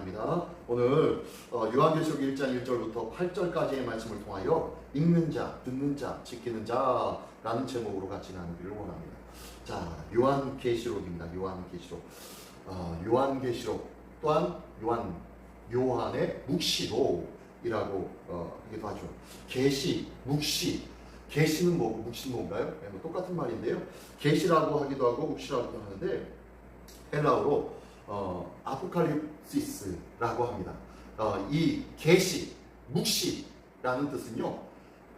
시작합니다. 오늘 어, 요한계시록 1장 1절부터 8절까지의 말씀을 통하여 읽는 자, 듣는 자, 지키는 자라는 제목으로 같이 나누기를 원합니다. 자, 요한계시록입니다. 요한계시록. 어, 요한계시록 또한 요한 요한의 묵시록이라고 어, 하기도 하죠. 계시, 묵시. 계시는 뭐고 묵시는 뭔가요? 네, 뭐 똑같은 말인데요. 계시라고 하기도 하고 묵시라고 하는데 헬라어로 어, 아포칼립시스라고 합니다. 어, 이 계시, 묵시라는 뜻은요,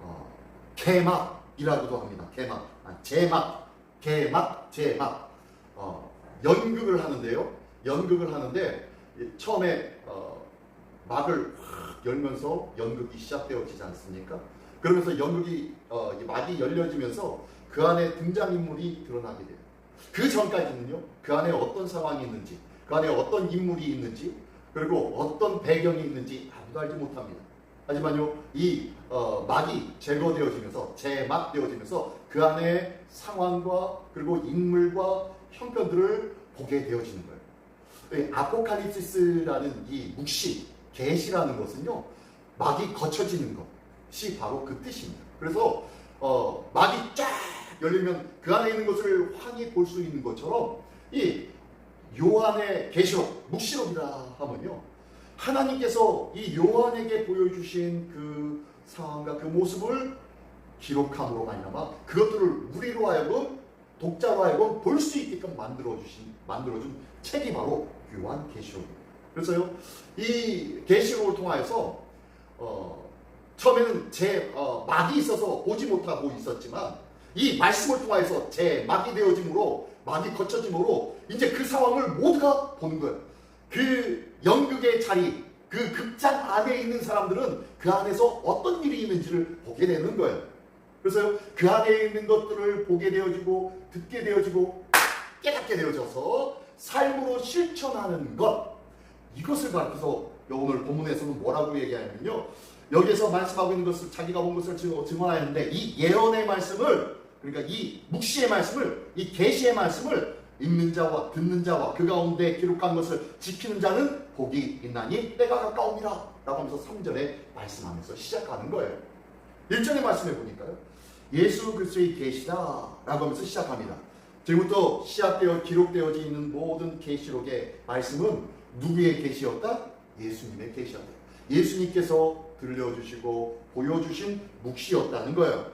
어, 개막이라고도 합니다. 개막, 아, 제막, 개막, 제막. 어, 연극을 하는데요. 연극을 하는데 이 처음에 어, 막을 확 열면서 연극이 시작되어지지 않습니까? 그러면서 연극이 어, 이 막이 열려지면서 그 안에 등장인물이 드러나게 돼요. 그 전까지는요, 그 안에 어떤 상황이 있는지, 그 안에 어떤 인물이 있는지, 그리고 어떤 배경이 있는지 아무도 알지 못합니다. 하지만요, 이 어, 막이 제거되어지면서, 재막되어지면서 그 안에 상황과 그리고 인물과 형편들을 보게 되어지는 거예요. 이 아포칼립시스라는 이 묵시, 계시라는 것은요, 막이 거쳐지는 것이 바로 그 뜻입니다. 그래서 어, 막이 쫙 열리면 그 안에 있는 것을 환히 볼 수 있는 것처럼 이 요한의 계시록, 묵시록이라 하면요. 하나님께서 이 요한에게 보여주신 그 상황과 그 모습을 기록함으로 말미암아 그것들을 우리로 하여금 독자로 하여금 볼 수 있게끔 만들어 주신 만들어 준 책이 바로 요한 계시록입니다. 그래서요 이 계시록을 통하여서 어, 처음에는 제 어, 막이 있어서 보지 못하고 있었지만 이 말씀을 통하여서 제 막이 되어짐으로 막이 거쳐짐으로 이제 그 상황을 모두가 보는 거예요. 그 연극의 자리, 그 극장 안에 있는 사람들은 그 안에서 어떤 일이 있는지를 보게 되는 거예요. 그래서 그 안에 있는 것들을 보게 되어지고 듣게 되어지고 깨닫게 되어져서 삶으로 실천하는 것 이것을 가르쳐서 오늘 본문에서는 뭐라고 얘기하냐면요. 여기서 말씀하고 있는 것을 자기가 본 것을 증- 증언하였는데 이 예언의 말씀을 그러니까 이 묵시의 말씀을 이 계시의 말씀을 읽는 자와 듣는 자와 그 가운데 기록한 것을 지키는 자는 복이 있나니 때가 가까움이라 라고 하면서 3절에 말씀하면서 시작하는 거예요. 1절의 말씀해 보니까요. 예수 그리스도의 계시다 라고 하면서 시작합니다. 지금부터 시작되어 기록되어져 있는 모든 계시록의 말씀은 누구의 계시였다? 예수님의 계시였다. 예수님께서 들려주시고 보여주신 묵시였다는 거예요.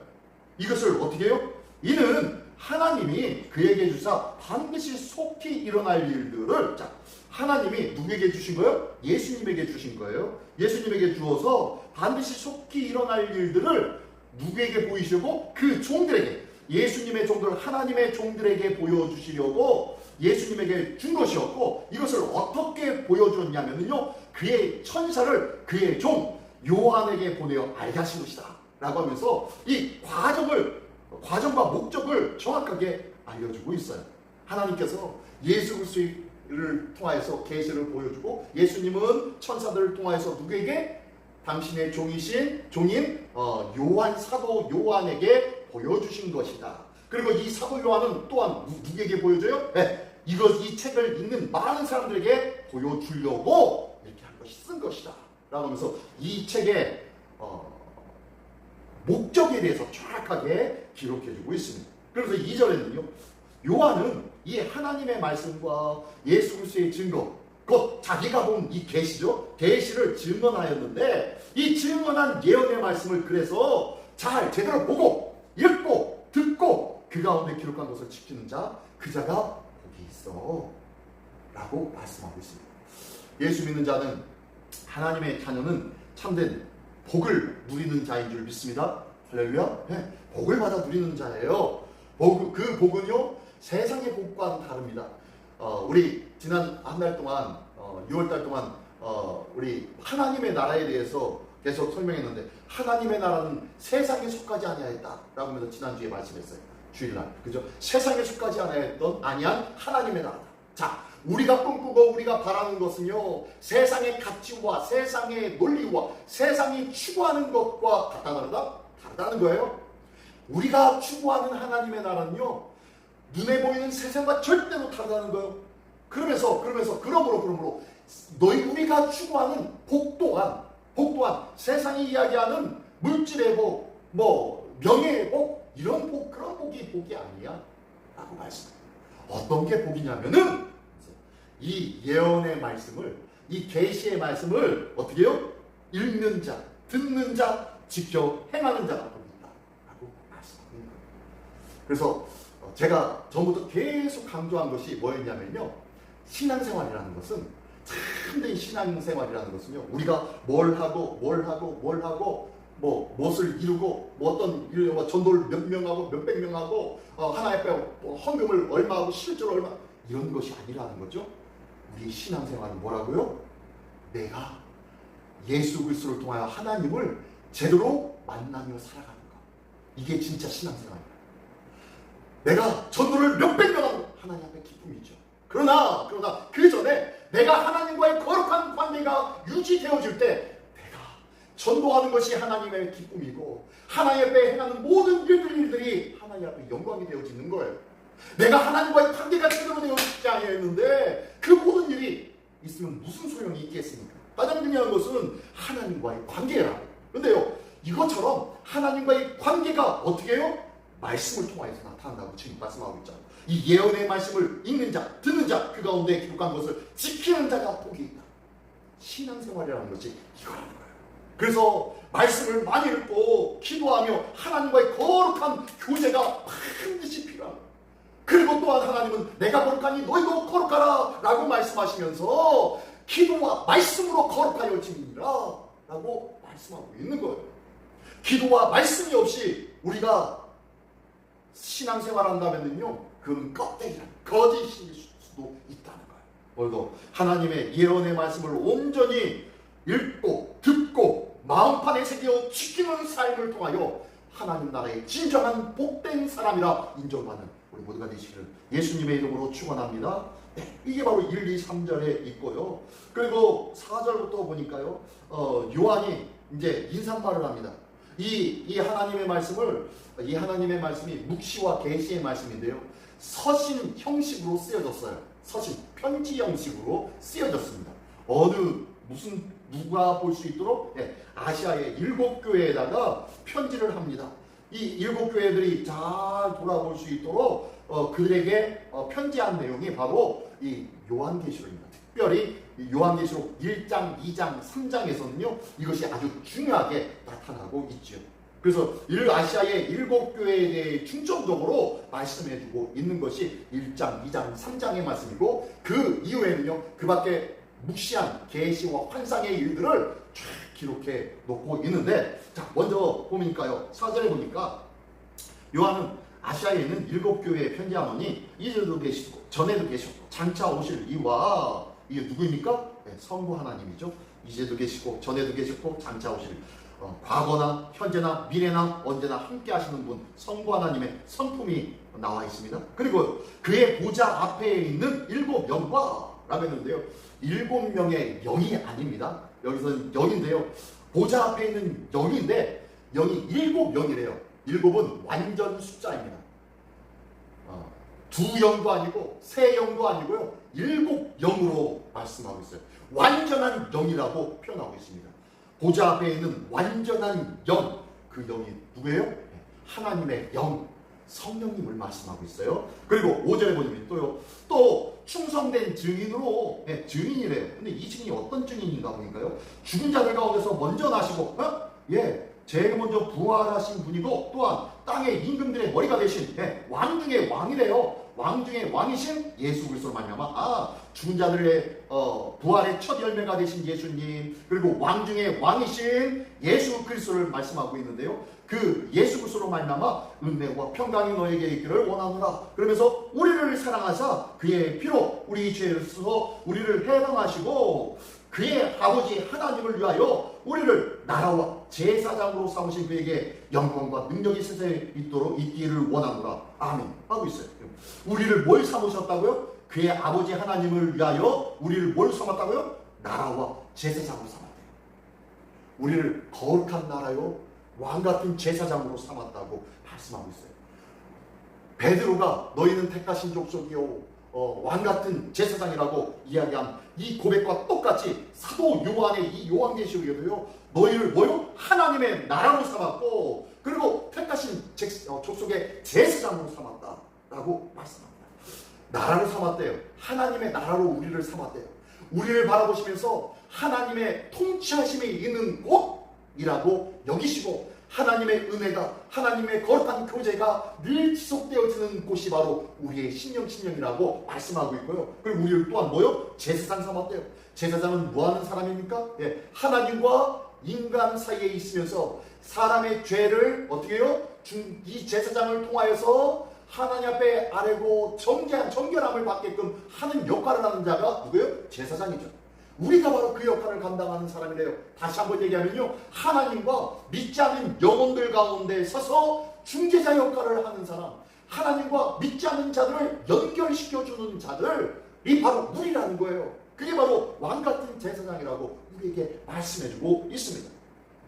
이것을 어떻게 해요? 이는 하나님이 그에게 주사 반드시 속히 일어날 일들을 자 하나님이 누구에게 주신 거예요? 예수님에게 주신 거예요. 예수님에게 주어서 반드시 속히 일어날 일들을 누구에게 보이시고 그 종들에게 예수님의 종들 하나님의 종들에게 보여주시려고 예수님에게 준 것이었고 이것을 어떻게 보여줬냐면요 그의 천사를 그의 종 요한에게 보내어 알게 하신 것이다 라고 하면서 이 과정을 과정과 목적을 정확하게 알려주고 있어요 하나님께서 예수 그리스도를 통하여서 계시를 보여주고 예수님은 천사들을 통하여서 누구에게 당신의 종이신 종인 어, 요한 사도 요한에게 보여주신 것이다. 그리고 이 사도 요한은 또한 누, 누구에게 보여줘요? 네, 이것 이 책을 읽는 많은 사람들에게 보여주려고 이렇게 한 것이 쓴 것이다. 라고 하면서 이 책의 어, 목적에 대해서 정확하게 기록해주고 있습니다. 그래서 2절에는요, 요한은 이 하나님의 말씀과 예수 그리스도의 증거, 곧 자기가 본 이 계시죠, 계시를 증언하였는데 이 증언한 예언의 말씀을 그래서 잘 제대로 보고 읽고 듣고 그 가운데 기록한 것을 지키는 자, 그 자가 복이 있어. 라고 말씀하고 있습니다. 예수 믿는 자는 하나님의 자녀는 참된 복을 누리는 자인 줄 믿습니다. 할렐루야. 네, 복을 받아 누리는 자예요. 복, 그 복은요 세상의 복과는 다릅니다. 어, 우리 지난 한 달 동안 어, 6월 달 동안 어, 우리 하나님의 나라에 대해서 계속 설명했는데 하나님의 나라는 세상에 속하지 아니하였다 라고 하면서 지난주에 말씀했어요. 주일날 그죠? 세상에 속하지 아니하였던 아니한 하나님의 나라다. 자, 우리가 꿈꾸고 우리가 바라는 것은요 세상의 가치와 세상의 논리와 세상이 추구하는 것과 같다 다르다? 다르다는 거예요. 우리가 추구하는 하나님의 나라는요 눈에 보이는 세상과 절대로 다르다는 거예요. 그러면서 그러면서 그러므로 그러므로 너희 우리가 추구하는 복 또한 복 또한 세상이 이야기하는 물질의 복, 뭐 명예의 복 이런 복 그런 복이 복이 아니야 라고 말씀해요. 어떤 게 복이냐면은 이 예언의 말씀을 이 계시의 말씀을 어떻게 해요? 읽는 자, 듣는 자, 지켜 행하는 자가 복이다 라고 있는 거예요. 그래서 어, 제가 전부터 계속 강조한 것이 뭐였냐면요. 신앙생활이라는 것은 참된 신앙생활이라는 것은요. 우리가 뭘 하고 뭘 하고 뭘 하고 뭐 무엇을 이루고 뭐 어떤 일, 뭐 전도를 몇 명하고 몇백 명하고 어, 하나의 빼 뭐 헌금을 얼마 하고 실제로 얼마 이런 것이 아니라는 거죠. 우리 신앙생활은 뭐라고요? 내가 예수 그리스도를 통하여 하나님을 제대로 만나며 살아가는 것. 이게 진짜 신앙생활이에요. 내가 전도를 몇백 명 하고 하나님 앞에 기쁨이죠. 그러나 그러나 그 전에 내가 하나님과의 거룩한 관계가 유지되어질 때 내가 전도하는 것이 하나님의 기쁨이고 하나님 앞에 행하는 모든 일들 일들이 하나님 앞에 영광이 되어지는 거예요. 내가 하나님과의 관계가 제대로 되어지지 않았는데 그 모든 일이 있으면 무슨 소용이 있겠습니까? 가장 중요한 것은 하나님과의 관계라 고. 근데요, 이것처럼 하나님과의 관계가 어떻게 해요? 말씀을 통하여서 나타난다고 지금 말씀하고 있잖아요. 이 예언의 말씀을 읽는 자, 듣는 자, 그 가운데 기록한 것을 지키는 자가 복이 있다. 신앙생활이라는 것이 이거라는 거예요. 그래서 말씀을 많이 읽고 기도하며 하나님과의 거룩한 교제가 반드시 필요한 거예요. 그리고 또한 하나님은 내가 거룩하니 너희도 거룩하라 라고 말씀하시면서 기도와 말씀으로 거룩하여 지니라 라고 말씀하고 있는 거예요. 기도와 말씀이 없이 우리가 신앙생활 한다면요 그건 껍데기라 거짓일 수도 있다는 거예요. 오늘도 하나님의 예언의 말씀을 온전히 읽고 듣고 마음판에 새겨 지키는 삶을 통하여 하나님 나라의 진정한 복된 사람이라 인정받는 우리 모두가 되시기를 예수님의 이름으로 축원합니다. 네, 이게 바로 1, 2, 3절에 있고요. 그리고 4절부터 보니까요. 어, 요한이 이제 인사말을 합니다. 이, 이 하나님의 말씀을 이 하나님의 말씀이 묵시와 계시의 말씀인데요. 서신 형식으로 쓰여졌어요. 서신 편지 형식으로 쓰여졌습니다. 어느 무슨 누가 볼 수 있도록 예, 아시아의 일곱 교회에다가 편지를 합니다. 이 일곱 교회들이 잘 돌아볼 수 있도록 어, 그들에게 어, 편지한 내용이 바로 이 요한계시록입니다. 특별히 이 요한계시록 1장, 2장, 3장에서는요 이것이 아주 중요하게 나타나고 있죠. 그래서 일 아시아의 일곱 교회에 대해 중점적으로 말씀해주고 있는 것이 1장, 2장, 3장의 말씀이고 그 이후에는요 그 밖에 묵시한 계시와 환상의 일들을 쫙 기록해 놓고 있는데 자 먼저 보니까요 사절에 보니까 요한은 아시아에 있는 일곱 교회에 편지하노니 이제도 계시고 전에도 계셨고 장차 오실 이와 이게 누구입니까? 네, 성부 하나님이죠. 이제도 계시고 전에도 계셨고 장차 오실 어, 과거나 현재나 미래나 언제나 함께 하시는 분 성부 하나님의 성품이 나와 있습니다. 그리고 그의 보좌 앞에 있는 일곱 영과라고 했는데요. 일곱 명의 영이 아닙니다. 여기서는 영인데요. 보좌 앞에 있는 영인데 영이 일곱 영이래요. 일곱은 완전 숫자입니다. 어, 두 영도 아니고 세 영도 아니고요. 일곱 영으로 말씀하고 있어요. 완전한 영이라고 표현하고 있습니다. 보좌 앞에 있는 완전한 영, 그 영이 누구예요? 네, 하나님의 영, 성령님을 말씀하고 있어요. 그리고 5절에 보면 또요, 또 충성된 증인으로 네, 증인이래요. 근데 이 증인이 어떤 증인인가 보니까요. 죽은 자들 가운데서 먼저 나시고, 어? 예, 제일 먼저 부활하신 분이고 또한 땅의 임금들의 머리가 되신 예, 왕 중의 왕이래요. 왕 중의 왕이신 예수 그리스도로 말미암아 아 죽은 자들의 어, 부활의 첫 열매가 되신 예수님 그리고 왕 중의 왕이신 예수 그리스도를 말씀하고 있는데요. 그 예수 그리스도로 말미암아 은혜와 평강이 너에게 있기를 원하노라. 그러면서 우리를 사랑하사 그의 피로 우리 죄를 쓰서 우리를 해방하시고 그의 아버지 하나님을 위하여 우리를 나라와 제사장으로 삼으신 그에게 영광과 능력이 세상에 있도록 있기를 원하노라. 아멘. 하고 있어요. 우리를 뭘 삼으셨다고요? 그의 아버지 하나님을 위하여 우리를 뭘 삼았다고요? 나라와 제사장으로 삼았대요. 우리를 거룩한 나라요 왕 같은 제사장으로 삼았다고 말씀하고 있어요. 베드로가 너희는 택하신 족속이요 어, 왕 같은 제사장이라고 이야기한 이 고백과 똑같이 사도 요한의 이 요한계시록에도요 너희를 뭐요 하나님의 나라로 삼았고 그리고 택하신 제- 어, 족속의 제사장으로 삼았다라고 말씀합니다. 나라로 삼았대요. 하나님의 나라로 우리를 삼았대요. 우리를 바라보시면서 하나님의 통치하심이 있는 곳이라고 여기시고 하나님의 은혜가 하나님의 거룩한 교제가 늘 지속되어지는 곳이 바로 우리의 신령 신령이라고 말씀하고 있고요. 그리고 우리를 또한 뭐요? 제사장 삼았대요. 제사장은 뭐 하는 사람입니까? 예, 하나님과 인간 사이에 있으면서 사람의 죄를 어떻게 해요? 중- 이 제사장을 통하여서 하나님 앞에 아뢰고 정결, 정결함을 받게끔 하는 역할을 하는 자가 누구예요? 제사장이죠. 우리가 바로 그 역할을 감당하는 사람이래요. 다시 한번 얘기하면요. 하나님과 믿지 않는 영혼들 가운데 서서 중재자 역할을 하는 사람. 하나님과 믿지 않는 자들을 연결시켜주는 자들이 바로 우리라는 거예요. 그게 바로 왕 같은 제사장이라고 우리에게 말씀해주고 있습니다.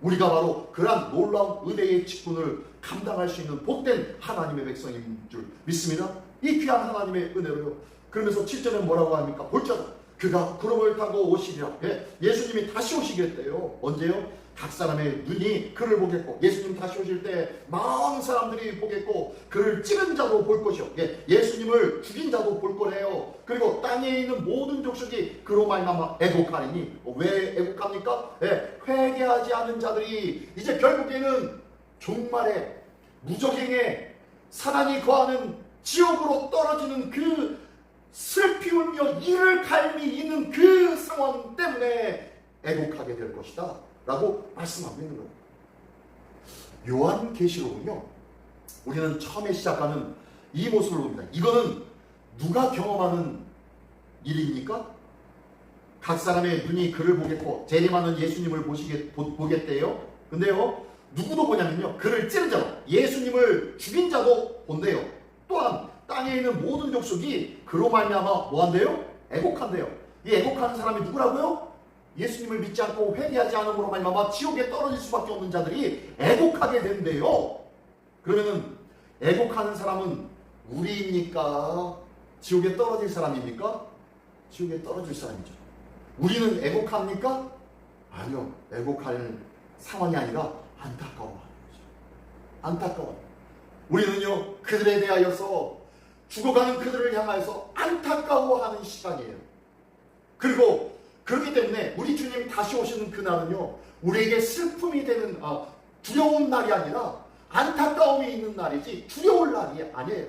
우리가 바로 그러한 놀라운 은혜의 직분을 감당할 수 있는 복된 하나님의 백성인 줄 믿습니다. 이 귀한 하나님의 은혜로요. 그러면서 7절에 뭐라고 합니까? 볼자다. 그가 구름을 타고 오시리라. 예, 예수님이 다시 오시겠대요. 언제요? 각 사람의 눈이 그를 보겠고 예수님 다시 오실 때 많은 사람들이 보겠고 그를 찌른 자도 볼 것이요. 예, 예수님을 죽인 자도 볼 거래요. 그리고 땅에 있는 모든 족속이 그로 말미암아 애곡하리니 어, 왜 애곡합니까? 예, 회개하지 않은 자들이 이제 결국에는 종말에 무적행에 사단이 거하는 지옥으로 떨어지는 그 슬피 울며 이를 갈미 있는 그 상황 때문에 애곡하게 될 것이다. 라고 말씀하고 있는 거예요. 요한 계시록은요 우리는 처음에 시작하는 이 모습을 봅니다. 이거는 누가 경험하는 일입니까? 각 사람의 눈이 그를 보겠고 재림하는 예수님을 보시게, 보, 보겠대요. 근데요 누구도 보냐면요 그를 찌른 자도 예수님을 죽인 자도 본대요. 또한 땅에 있는 모든 족속이 그로 말미암아 뭐한대요? 애곡한대요. 이 애곡하는 사람이 누구라고요? 예수님을 믿지 않고 회개하지 않음으로 말미암아 지옥에 떨어질 수밖에 없는 자들이 애곡하게 된대요. 그러면은 애곡하는 사람은 우리입니까? 지옥에 떨어질 사람입니까? 지옥에 떨어질 사람이죠. 우리는 애곡합니까? 아니요. 애곡할 상황이 아니라 안타까워하는 거죠. 안타까워. 우리는요 그들에 대하여서 죽어가는 그들을 향하여서 안타까워하는 시간이에요. 그리고 그렇기 때문에 우리 주님 다시 오시는 그날은요 우리에게 슬픔이 되는 아, 두려운 날이 아니라 안타까움이 있는 날이지 두려울 날이 아니에요.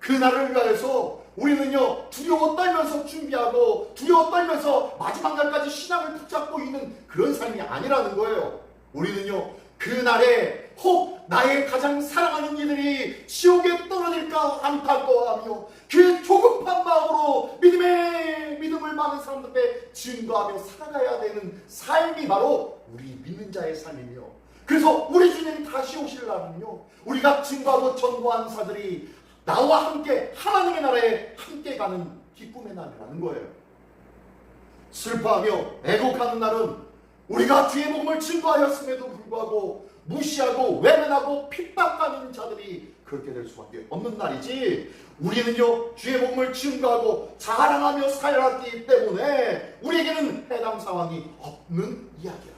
그날을 위하여서 우리는요 두려워 떨면서 준비하고 두려워 떨면서 마지막 날까지 신앙을 붙잡고 있는 그런 삶이 아니라는 거예요. 우리는요 그날에 혹 나의 가장 사랑하는 이들이 지옥에 떨어질까 안타까워하며 그 조급한 마음으로 믿음의 믿음을 많은 사람들 앞에 증거하며 살아가야 되는 삶이 바로 우리 믿는 자의 삶이며 그래서 우리 주님이 다시 오실 날은요 우리가 증거하고 전도한 사들이 나와 함께 하나님의 나라에 함께 가는 기쁨의 날이라는 거예요. 슬퍼하며 애곡하는 날은 우리가 주의 복음을 증거하였음에도 불구하고 무시하고 외면하고 핍박하는 자들이 그렇게 될 수밖에 없는 날이지. 우리는요 주의 복음을 증거하고 자랑하며 살았기 때문에 우리에게는 해당 상황이 없는 이야기야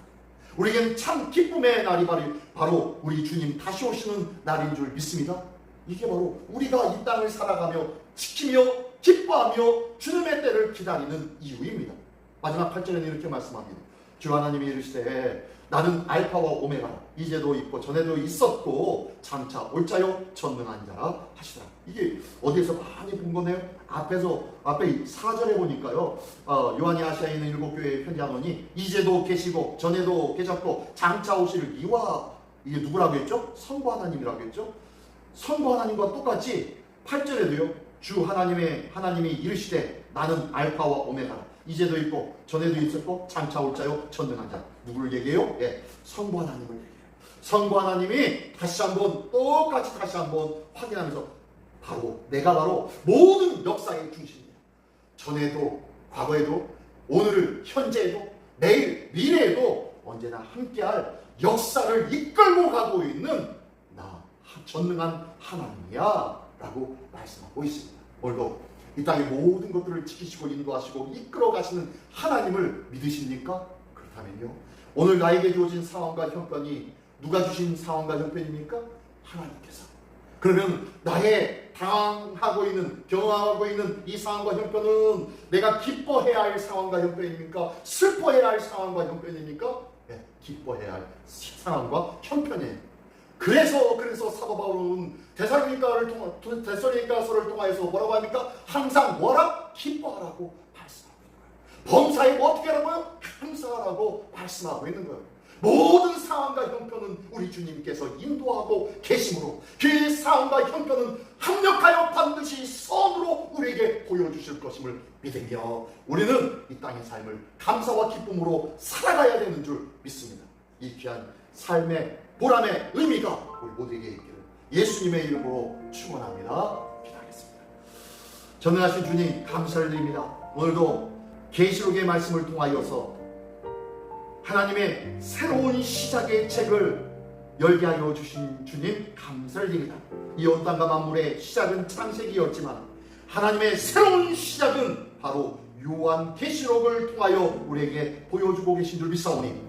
우리에게는 참 기쁨의 날이 바로, 바로 우리 주님 다시 오시는 날인 줄 믿습니다. 이게 바로 우리가 이 땅을 살아가며 지키며 기뻐하며 주님의 때를 기다리는 이유입니다. 마지막 8절에는 이렇게 말씀합니다. 주 하나님이 이르시되 나는 알파와 오메가 이제도 있고 전에도 있었고 장차 올자요 전능한 자라 하시더라. 이게 어디에서 많이 본 거네요? 앞에서 앞에 4절에 보니까요. 어, 요한이 아시아에 있는 일곱 교회에 편지하노니 이제도 계시고 전에도 계셨고 장차 오실 이와 이게 누구라고 했죠? 성부 하나님이라고 했죠? 성부 하나님과 똑같이 8절에도요. 주 하나님의 하나님이 이르시되 나는 알파와 오메가 이제도 있고 전에도 있었고 장차 올 자요 전능한 자 누구를 얘기해요? 예, 성부 하나님을 얘기해요. 성부 하나님이 다시 한번 똑같이 다시 한번 확인하면서 바로 내가 바로 모든 역사의 중심이야. 전에도 과거에도 오늘을 현재에도 내일 미래에도 언제나 함께할 역사를 이끌고 가고 있는 나 전능한 하나님이야 라고 말씀하고 있습니다. 오늘도 이 땅의 모든 것들을 지키시고 인도하시고 이끌어 가시는 하나님을 믿으십니까? 그렇다면요. 오늘 나에게 주어진 상황과 형편이 누가 주신 상황과 형편입니까? 하나님께서. 그러면 나의 당하고 있는 경험하고 있는 이 상황과 형편은 내가 기뻐해야 할 상황과 형편입니까? 슬퍼해야 할 상황과 형편입니까? 네, 기뻐해야 할 상황과 형편이에요. 그래서 그래서 사도 바울은 데살로니가를 통해 데살로니가서를 통하여서 뭐라고 합니까? 항상 뭐라 기뻐하라고 말씀하고 있는 거예요. 범사에 뭐 어떻게 하라고요? 감사하라고 말씀하고 있는 거예요. 모든 상황과 형편은 우리 주님께서 인도하고 계심으로 그 상황과 형편은 합력하여 반드시 선으로 우리에게 보여주실 것임을 믿으며 우리는 이 땅의 삶을 감사와 기쁨으로 살아가야 되는 줄 믿습니다. 이 귀한 삶의 보람의 의미가 우리 모두에게 있기를 예수님의 이름으로 축원합니다. 기도하겠습니다. 전능하신 주님 감사를 드립니다. 오늘도 계시록의 말씀을 통하여서 하나님의 새로운 시작의 책을 열게 하여 주신 주님 감사를 드립니다. 이온 땅과 만물의 시작은 창세기였지만 하나님의 새로운 시작은 바로 요한 계시록을 통하여 우리에게 보여주고 계신 줄 믿사오니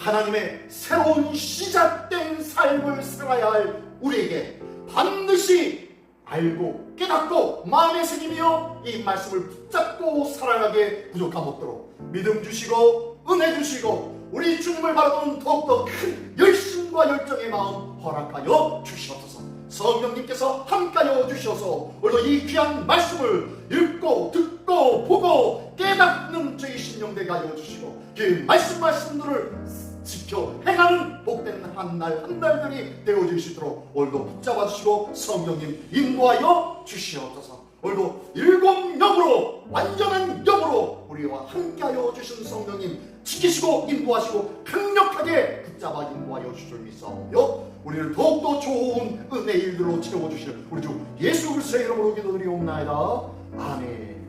하나님의 새로운 시작된 삶을 살아야 할 우리에게 반드시 알고 깨닫고 마음에 새기며 이 말씀을 붙잡고 살아가게 부족함 없도록 믿음 주시고 은혜 주시고 우리 주님을 바라보는 더욱더 큰 열심과 열정의 마음 허락하여 주시옵소서. 성령님께서 함께하여 주셔서 오늘도 이 귀한 말씀을 읽고 듣고 보고 깨닫는 저희 신령되게 하여 주시고 그 말씀 말씀들을 지켜 행하는 복된 한 날 한 날들이 되어질 수 있도록 오늘도 붙잡아 주시고 성령님 인도하여 주시옵소서. 오늘도 일곱 영으로 완전한 영으로 우리와 함께하여 주신 성령님 지키시고 인도하시고 강력하게 붙잡아 인도하여 주실 믿사오며 우리를 더욱더 좋은 은혜 일들로 채워주실 우리 주 예수 그리스도의 이름으로 기도드리옵나이다. 아멘